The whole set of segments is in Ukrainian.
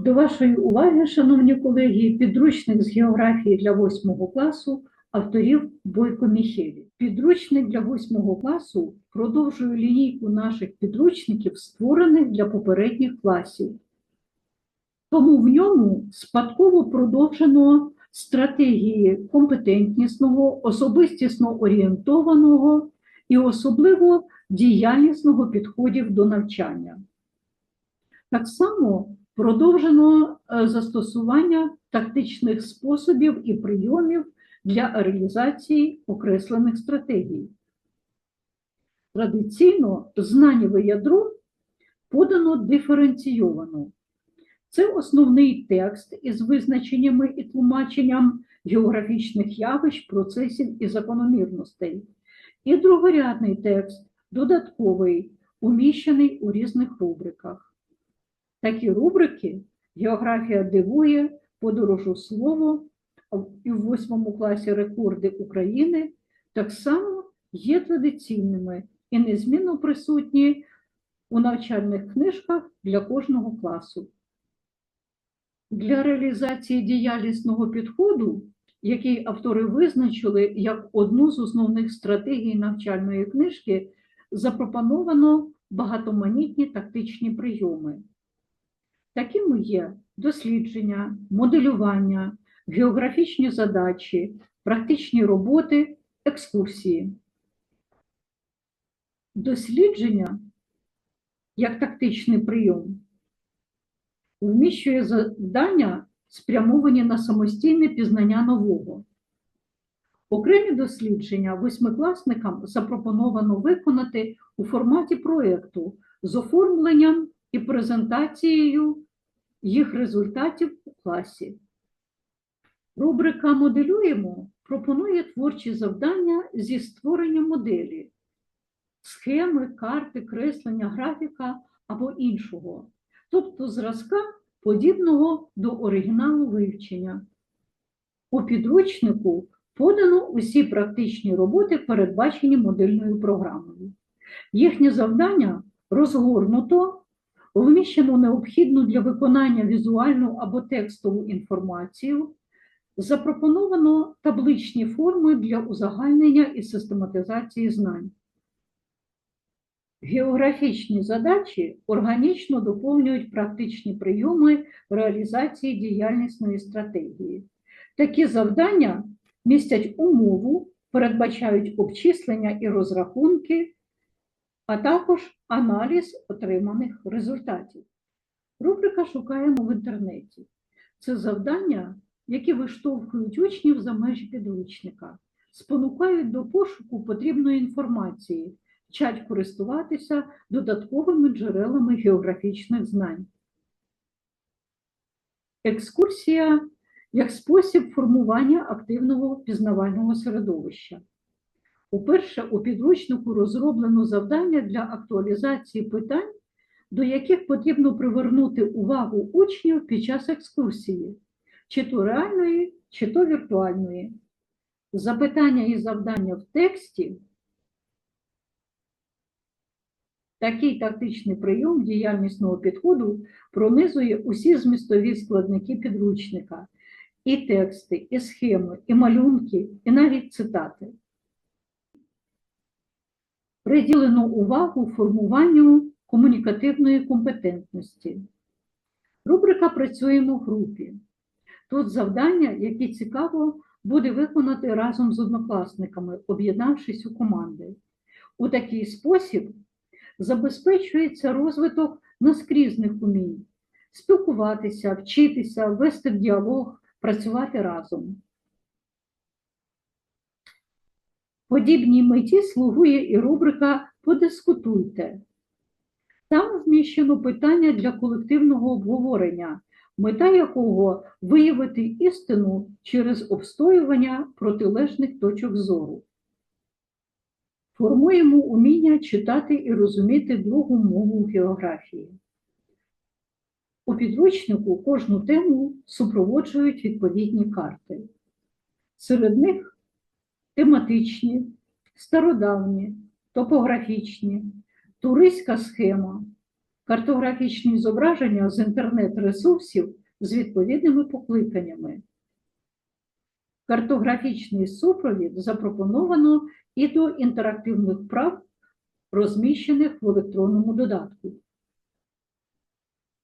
До вашої уваги, шановні колеги, підручник з географії для 8 класу авторів Бойко Міхелі. Підручник для 8 класу продовжує лінійку наших підручників, створених для попередніх класів. Тому в ньому спадково продовжено стратегії компетентнісного, особистісно орієнтованого і особливо діяльнісного підходів до навчання. Так само продовжено е, застосування тактичних способів і прийомів для реалізації окреслених стратегій. Традиційно знаннєве ядро подано диференційовано. Це основний текст із визначеннями і тлумаченням географічних явищ, процесів і закономірностей. І другорядний текст додатковий, уміщений у різних рубриках. Такі рубрики Географія дивує, подорож у слово і в восьмому класі рекорди України так само є традиційними і незмінно присутні у навчальних книжках для кожного класу. Для реалізації діяльнісного підходу, який автори визначили як одну з основних стратегій навчальної книжки, запропоновано багатоманітні тактичні прийоми. Такими є дослідження, моделювання, географічні задачі, практичні роботи, екскурсії. Дослідження як тактичний прийом вміщує завдання, спрямовані на самостійне пізнання нового. Окремі дослідження восьмикласникам запропоновано виконати у форматі проєкту з оформленням і презентацією їх результатів у класі. Рубрика Моделюємо пропонує творчі завдання зі створення моделі, схеми, карти, креслення, графіка або іншого, тобто зразка, подібного до оригіналу вивчення. У підручнику подано усі практичні роботи, передбачені модельною програмою. Їхнє завдання розгорнуто, вміщено необхідну для виконання візуальну або текстову інформацію, запропоновано табличні форми для узагальнення і систематизації знань. Географічні задачі органічно доповнюють практичні прийоми реалізації діяльнісної стратегії. Такі завдання містять умову, передбачають обчислення і розрахунки, а також аналіз отриманих результатів. Рубрика Шукаємо в інтернеті. Це завдання, які виштовхують учнів за межі підручника, спонукають до пошуку потрібної інформації, вчать користуватися додатковими джерелами географічних знань. Екскурсія як спосіб формування активного пізнавального середовища. Уперше у підручнику розроблено завдання для актуалізації питань, до яких потрібно привернути увагу учнів під час екскурсії, чи то реальної, чи то віртуальної. Запитання і завдання в тексті. Такий тактичний прийом діяльнісного підходу пронизує усі змістові складники підручника, і тексти, і схеми, і малюнки, і навіть цитати. Приділено увагу формуванню комунікативної компетентності. Рубрика Працюємо в групі. Тут завдання, які цікаво буде виконати разом з однокласниками, об'єднавшись у команди. У такий спосіб забезпечується розвиток наскрізних умінь, спілкуватися, вчитися, вести діалог, працювати разом. Подібній меті слугує і рубрика Подискутуйте. Там вміщено питання для колективного обговорення, мета якого виявити істину через обстоювання протилежних точок зору. Формуємо уміння читати і розуміти другу мову географії. У підручнику кожну тему супроводжують відповідні карти. Серед них тематичні, стародавні, топографічні, туристська схема, картографічні зображення з інтернет-ресурсів з відповідними покликаннями. Картографічний супровід запропоновано і до інтерактивних вправ, розміщених в електронному додатку.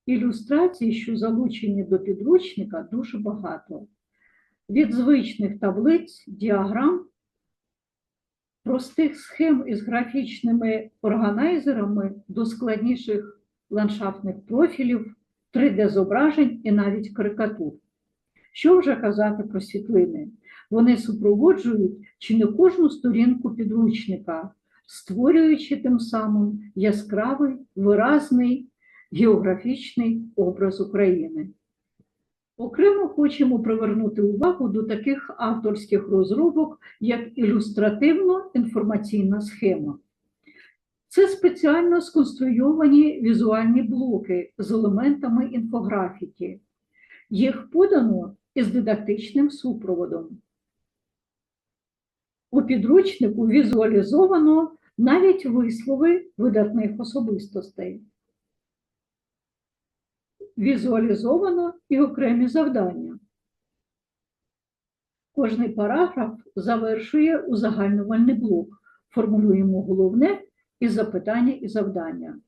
Ілюстрацій, що залучені до підручника, дуже багато. Від звичних таблиць, діаграм, простих схем із графічними органайзерами до складніших ландшафтних профілів, 3D-зображень і навіть карикатур. Що вже казати про світлини? Вони супроводжують чи не кожну сторінку підручника, створюючи тим самим яскравий, виразний географічний образ України. Окремо хочемо привернути увагу до таких авторських розробок, як ілюстративно-інформаційна схема. Це спеціально сконструйовані візуальні блоки з елементами інфографіки. Їх подано із дидактичним супроводом. У підручнику візуалізовано навіть вислови видатних особистостей. Візуалізовано і окремі завдання. Кожний параграф завершує узагальнювальний блок. Формулюємо головне і запитання і завдання.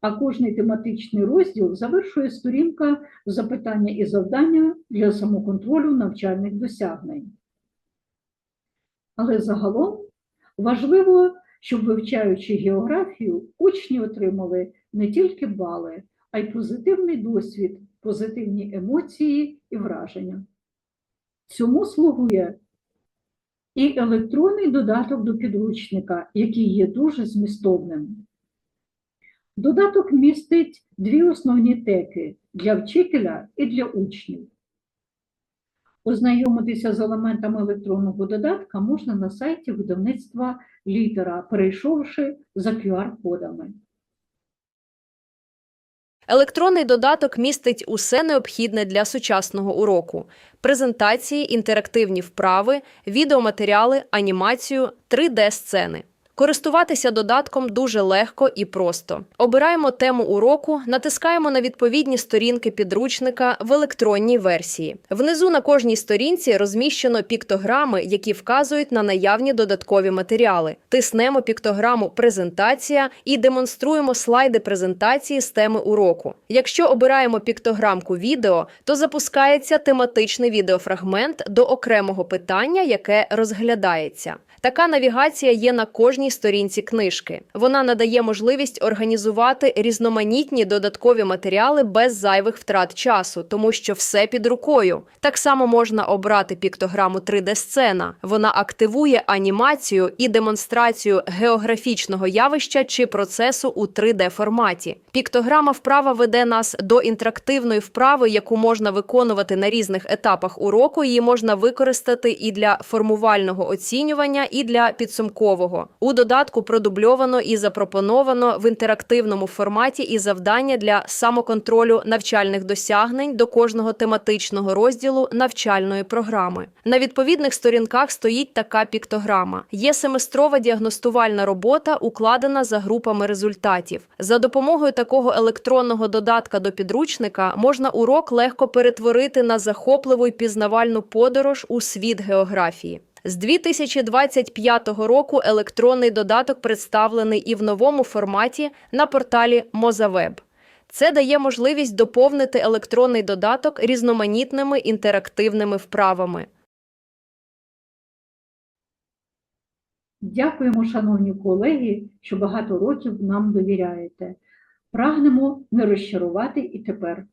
А кожний тематичний розділ завершує сторінка запитання і завдання для самоконтролю навчальних досягнень. Але загалом важливо, щоб вивчаючи географію, учні отримали не тільки бали, а й позитивний досвід, позитивні емоції і враження. Цьому слугує і електронний додаток до підручника, який є дуже змістовним. Додаток містить дві основні теки для вчителя і для учнів. Ознайомитися з елементами електронного додатка можна на сайті видавництва літера, перейшовши за QR-кодами. Електронний додаток містить усе необхідне для сучасного уроку: презентації, інтерактивні вправи, відеоматеріали, анімацію, 3D-сцени. Користуватися додатком дуже легко і просто. Обираємо тему уроку, натискаємо на відповідні сторінки підручника в електронній версії. Внизу на кожній сторінці розміщено піктограми, які вказують на наявні додаткові матеріали. Тиснемо піктограму Презентація і демонструємо слайди презентації з теми уроку. Якщо обираємо піктограмку відео, то запускається тематичний відеофрагмент до окремого питання, яке розглядається. Така навігація є на кожній сторінці книжки. Вона надає можливість організувати різноманітні додаткові матеріали без зайвих втрат часу, тому що все під рукою. Так само можна обрати піктограму 3D-сцена. Вона активує анімацію і демонстрацію географічного явища чи процесу у 3D-форматі. Піктограма вправа веде нас до інтерактивної вправи, яку можна виконувати на різних етапах уроку. Її можна використати і для формувального оцінювання, і для підсумкового. У додатку продубльовано і запропоновано в інтерактивному форматі і завдання для самоконтролю навчальних досягнень до кожного тематичного розділу навчальної програми. На відповідних сторінках стоїть така піктограма. Є семестрова діагностувальна робота, укладена за групами результатів. За допомогою такого електронного додатка до підручника можна урок легко перетворити на захопливу й пізнавальну подорож у світ географії. З 2025 року електронний додаток представлений і в новому форматі на порталі Мозавеб. Це дає можливість доповнити електронний додаток різноманітними інтерактивними вправами. Дякуємо, шановні колеги, що багато років нам довіряєте. Прагнемо не розчарувати і тепер.